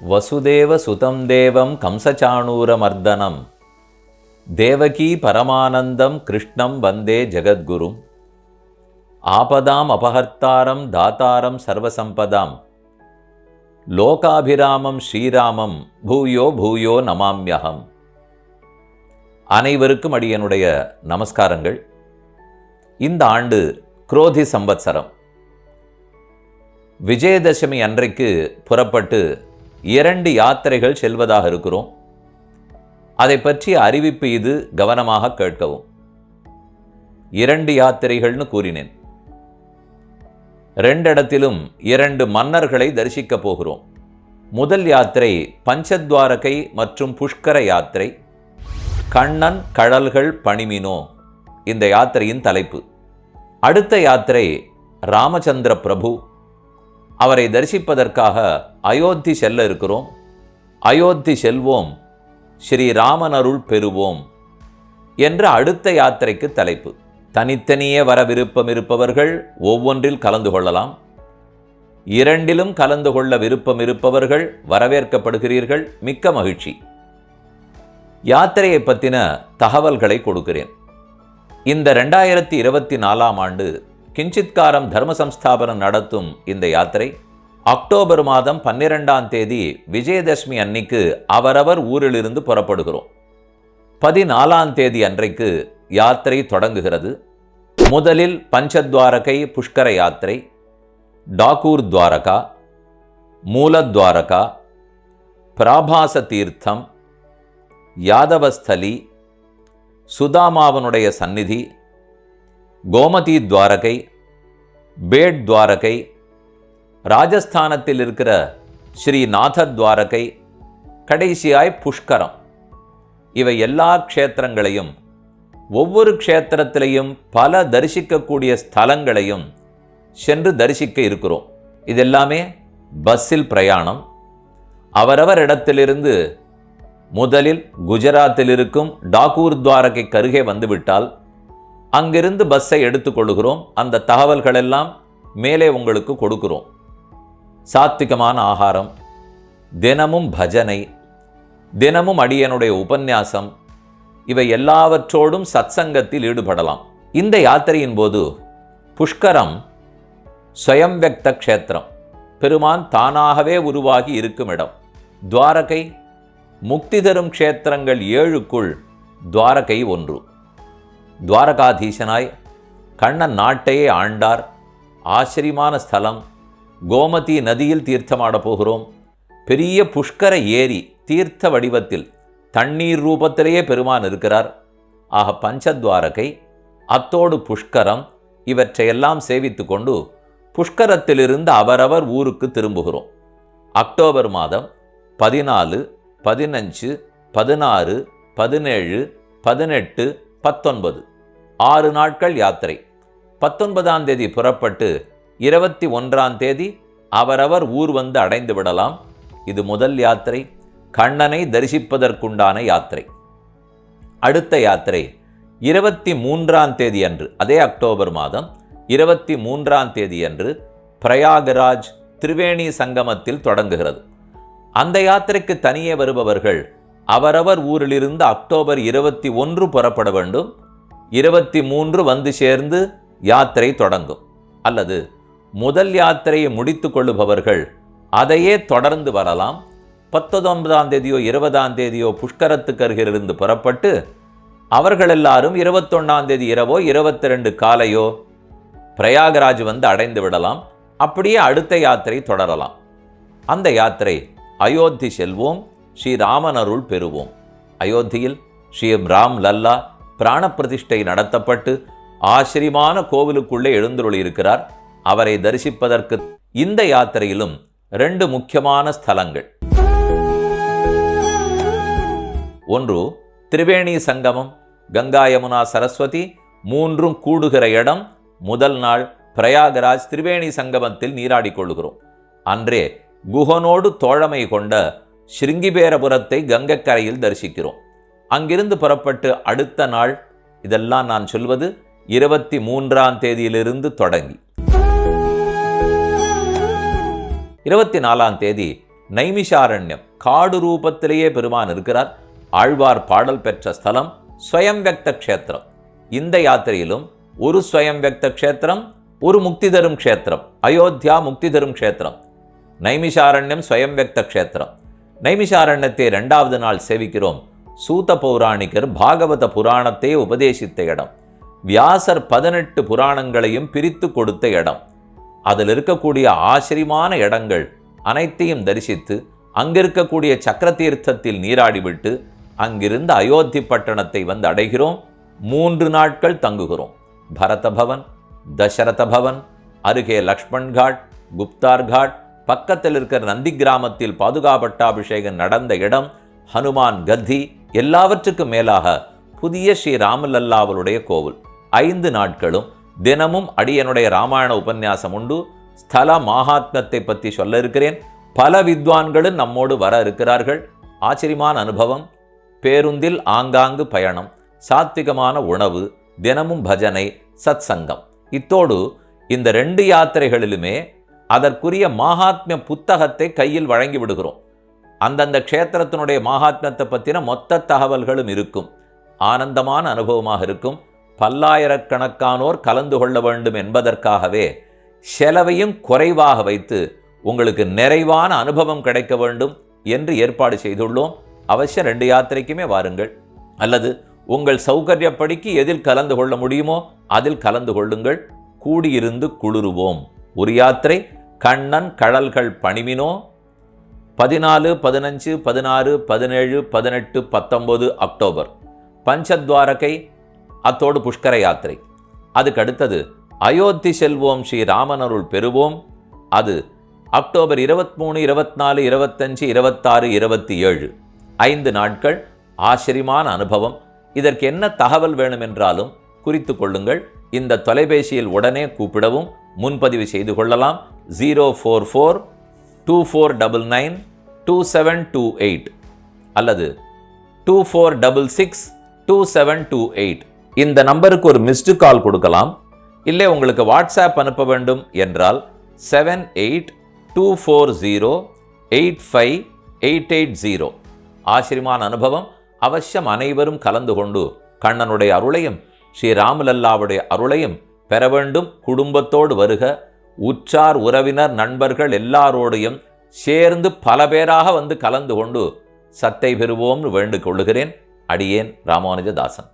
வசுதேவ சுதம் தேவம் கம்சச்சாணூரமர்தனம் தேவகி பரமானந்தம் கிருஷ்ணம் வந்தே ஜெகத்குரும். ஆபதாம் அபகர்த்தாரம் தாத்தாரம் சர்வசம்பதாம். லோகாபிராமம் ஸ்ரீராமம் பூயோ பூயோ நமாம்யகம் அனைவருக்கும் அடியனுடைய நமஸ்காரங்கள். இந்த ஆண்டு குரோதி சம்பத்சரம் விஜயதசமி அன்றைக்கு புறப்பட்டு இரண்டு யாத்திரைகள் செல்வதாக இருக்கிறோம். அதை பற்றிய அறிவிப்பு இது கவனமாக கேட்கவும். இரண்டு யாத்திரைகள்னு கூறினேன். ரெண்டிடத்திலும் இரண்டு மன்னர்களை தரிசிக்கப் போகிறோம். முதல் யாத்திரை பஞ்சத்வாரகை மற்றும் புஷ்கர யாத்திரை. கண்ணன் கடல்கள் பணிமினோ இந்த யாத்திரையின் தலைப்பு. அடுத்த யாத்திரை ராமச்சந்திர பிரபு அவரை தரிசிப்பதற்காக அயோத்தி செல்ல இருக்கிறோம். அயோத்தி செல்வோம். ஸ்ரீராமன் அருள் பெறுவோம் என்ற அடுத்த யாத்திரைக்கு தலைப்பு. தனித்தனியே வர விருப்பம் இருப்பவர்கள் ஒவ்வொன்றில் கலந்து கொள்ளலாம். இரண்டிலும் கலந்து கொள்ள விருப்பம் இருப்பவர்கள் வரவேற்கப்படுகிறீர்கள். மிக்க மகிழ்ச்சி. யாத்திரையை பற்றின தகவல்களை கொடுக்கிறேன். இந்த ரெண்டாயிரத்தி இருபத்தி நாலாம் ஆண்டு கிஞ்சித்காரம் தர்ம சம்ஸ்தாபனம் நடத்தும் இந்த யாத்திரை அக்டோபர் மாதம் பன்னிரெண்டாம் தேதி விஜயதசமி அன்னைக்கு அவரவர் ஊரிலிருந்து புறப்படுகிறோம். பதினாலாம் தேதி அன்றைக்கு யாத்திரை தொடங்குகிறது. முதலில் பஞ்சத்வாரகை புஷ்கர யாத்திரை டாகூர் துவாரகா மூலத்வாரகா பிராபாச தீர்த்தம் யாதவஸ்தலி சுதாமாவனுடைய சந்நிதி கோமதி துவாரகை பேட் துவாரகை ராஜஸ்தானத்தில் இருக்கிற ஸ்ரீநாத துவாரகை கடைசியாய் புஷ்கரம். இவை எல்லா க்ஷேத்திரங்களையும் ஒவ்வொரு க்ஷேத்திரத்திலையும் பல தரிசிக்கக்கூடிய ஸ்தலங்களையும் சென்று தரிசிக்க இருக்கிறோம். இதெல்லாமே பஸ்ஸில் பிரயாணம். அவரவர் இடத்திலிருந்து முதலில் குஜராத்தில் இருக்கும் டாகூர் துவாரகை கருகே வந்துவிட்டால் அங்கிருந்து பஸ்ஸை எடுத்துக்கொள்கிறோம் அந்த தகவல்கள் எல்லாம் மேலே உங்களுக்கு கொடுக்கிறோம். சாத்விகமான ஆகாரம் தினமும் பஜனை தினமும் அடியனுடைய உபன்யாசம் இவை எல்லாவற்றோடும் சத்சங்கத்தில் ஈடுபடலாம். இந்த யாத்திரையின் போது புஷ்கரம் ஸ்வயம் க்ஷேத்திரம். பெருமான் தானாகவே உருவாகி இருக்கும் இடம். துவாரகை முக்தி தரும் க்ஷேத்திரங்கள் ஏழுக்குள் துவாரகை ஒன்று. துவாரகாதீசனாய் கண்ணன் நாட்டையே ஆண்டார். ஆச்சரியமான ஸ்தலம். கோமதி நதியில் தீர்த்தமாடப் போகிறோம். பெரிய புஷ்கர ஏரி தீர்த்த வடிவத்தில் தண்ணீர் ரூபத்திலேயே பெருமான் இருக்கிறார். ஆக பஞ்சத்வாரகை அத்தோடு புஷ்கரம் இவற்றையெல்லாம் சேவித்து கொண்டு புஷ்கரத்திலிருந்து அவரவர் ஊருக்கு திரும்புகிறோம். அக்டோபர் மாதம் பதினாலு பதினஞ்சு பதினாறு பதினேழு பதினெட்டு பத்தொன்பது. ஆறு நாட்கள் யாத்திரை. பத்தொன்பதாம் தேதி புறப்பட்டு இருபத்தி ஒன்றாம் தேதி அவரவர் ஊர் வந்து அடைந்து விடலாம். இது முதல் யாத்திரை. கண்ணனை தரிசிப்பதற்குண்டான யாத்திரை. அடுத்த யாத்திரை இருபத்தி மூன்றாம் தேதி அன்று அதே அக்டோபர் மாதம் இருபத்தி மூன்றாம் தேதி அன்று பிரயாகராஜ் திரிவேணி சங்கமத்தில் தொடங்குகிறது. அந்த யாத்திரைக்கு தனியே வருபவர்கள் அவரவர் ஊரிலிருந்து அக்டோபர் இருபத்தி ஒன்று புறப்பட வேண்டும். இருபத்தி மூன்று வந்து சேர்ந்து யாத்திரை தொடங்கும். அல்லது முதல் யாத்திரையை முடித்து கொள்ளுபவர்கள் அதையே தொடர்ந்து வரலாம். பத்தொன்பதாம் தேதியோ இருபதாம் தேதியோ புஷ்கரத்துக்கு அருகிலிருந்து புறப்பட்டு அவர்கள் எல்லாரும் இருபத்தொன்னாம் தேதி இரவோ இருபத்தி ரெண்டு காலையோ பிரயாகராஜ் வந்து அடைந்து விடலாம். அப்படியே அடுத்த யாத்திரை தொடரலாம். அந்த யாத்திரை அயோத்தி செல்வோம் ஸ்ரீராமன் அருள் பெறுவோம். அயோத்தியில் ஸ்ரீ ராம் லல்லா பிராணப்பிரதிஷ்டை நடத்தப்பட்டு ஆச்சரியமான கோவிலுக்குள்ளே எழுந்துருளியிருக்கிறார். அவரை தரிசிப்பதற்கு இந்த யாத்திரையிலும் ரெண்டு முக்கியமான ஸ்தலங்கள். ஒன்று திரிவேணி சங்கமம் கங்கா யமுனா சரஸ்வதி மூன்றும் கூடுகிற இடம் முதல் நாள் பிரயாகராஜ் திரிவேணி சங்கமத்தில் நீராடி கொள்கிறோம் அன்றே குஹனோடு தோழமை கொண்ட ஸ்ருங்கிபேரபுரத்தை கங்கைக்கரையில் தரிசிக்கிறோம். அங்கிருந்து புறப்பட்டு அடுத்த நாள் இதெல்லாம் நான் சொல்வது இருபத்தி மூன்றாம் தேதியிலிருந்து தொடங்கி. இருபத்தி நாலாம் தேதி நைமிஷாரண்யம். காடு ரூபத்திலேயே பெருமான் இருக்கிறார். ஆழ்வார் பாடல் பெற்ற ஸ்தலம் ஸ்வயம் க்ஷேத்திரம். இந்த யாத்திரையிலும் ஒரு ஸ்வயம் க்ஷேத்திரம் ஒரு முக்தி தரும் க்ஷேத்திரம் அயோத்தியா முக்தி தரும் க்ஷேத்திரம். நைமிஷாரண்யம் ஸ்வயம் க்ஷேத்திரம். நைமிஷாரண்யத்தை ரெண்டாவது நாள் சேவிக்கிறோம். சூத பௌராணிகர் பாகவத புராணத்தை உபதேசித்த இடம். வியாசர் பதினெட்டு புராணங்களையும் பிரித்து கொடுத்த இடம். அதில் இருக்கக்கூடிய ஆச்சரியமான இடங்கள் அனைத்தையும் தரிசித்து அங்கிருக்கக்கூடிய சக்கர தீர்த்தத்தில் நீராடிவிட்டு அங்கிருந்து அயோத்தி பட்டணத்தை வந்து அடைகிறோம். மூன்று நாட்கள் தங்குகிறோம். பரத பவன் தசரத பவன் அருகே லக்ஷ்மண் காட் குப்தார் காட் பக்கத்தில் இருக்கிற நந்தி கிராமத்தில் பாதுகாப்பட்டாபிஷேகம் நடந்த இடம் ஹனுமான் கத்தி எல்லாவற்றுக்கும் மேலாக புதிய ஸ்ரீ ராமலல்லாவருடைய கோவில். ஐந்து நாட்களும் தினமும் அடியனுடைய ராமாயண உபன்யாசம் உண்டு. ஸ்தல மகாத்மத்தை பற்றி சொல்ல இருக்கிறேன். பல வித்வான்களும் நம்மோடு வர இருக்கிறார்கள். ஆச்சரியமான அனுபவம். பேருந்தில் ஆங்காங்கு பயணம். சாத்விகமான உணவு. தினமும் பஜனை சத் சங்கம் இத்தோடு இந்த ரெண்டு யாத்திரைகளிலுமே அதற்குரிய மாகாத்மிய புத்தகத்தை கையில் வழங்கி விடுகிறோம். அந்தந்த க்ஷேத்திரத்தினுடைய மகாத்மத்தை பற்றின மொத்த தகவல்களும் இருக்கும். ஆனந்தமான அனுபவமாக இருக்கும். பல்லாயிரக்கணக்கானோர் கலந்து கொள்ள வேண்டும் என்பதற்காகவே செலவையும் குறைவாக வைத்து உங்களுக்கு நிறைவான அனுபவம் கிடைக்க வேண்டும் என்று ஏற்பாடு செய்துள்ளோம். அவசியம் ரெண்டு யாத்திரைக்குமே வாருங்கள். அல்லது உங்கள் சௌகரியப்படிக்கு எதில் கலந்து கொள்ள முடியுமோ அதில் கலந்து கொள்ளுங்கள். கூடியிருந்து குளிருவோம். ஒரு யாத்திரை கண்ணன் கடல்கள் பணிவினோ பதினாலு பதினஞ்சு பதினாறு பதினேழு பதினெட்டு பத்தொம்போது அக்டோபர். பஞ்சத்வாரகை அத்தோடு புஷ்கர யாத்திரை. அதுக்கு அடுத்தது அயோத்தி செல்வோம் ஸ்ரீ ராமனருள் பெறுவோம். அது அக்டோபர் இருபத்தி மூணு இருபத்தினாலு இருபத்தஞ்சு இருபத்தாறு இருபத்தி ஏழு ஐந்து நாட்கள் ஆச்சரியமான அனுபவம். இதற்கு என்ன தகவல் வேணுமென்றாலும் குறித்து கொள்ளுங்கள். இந்த தொலைபேசியில் உடனே கூப்பிடவும் முன்பதிவு செய்து கொள்ளலாம். Zero four four two four double nine two seven two eight அல்லது two four double six two seven two eight இந்த நம்பருக்கு ஒரு மிஸ்டு கால் கொடுக்கலாம். இல்லை உங்களுக்கு வாட்ஸ்அப் அனுப்ப வேண்டும் என்றால் seven eight two four zero eight five eight eight zero ஆச்சரியமான அனுபவம். அவசியம் அனைவரும் கலந்து கொண்டு கண்ணனுடைய அருளையும் ஸ்ரீ ராமலல்லாவுடைய அருளையும் பெற வேண்டும். குடும்பத்தோடு வருக. உற்றார் உறவினர் நண்பர்கள் எல்லாரோடையும் சேர்ந்து பல பேராக வந்து கலந்து கொண்டு சத்தை பெறுவோம்னு வேண்டிக் கொள்ளுகிறேன் அடியேன் ராமானுஜதாசன்.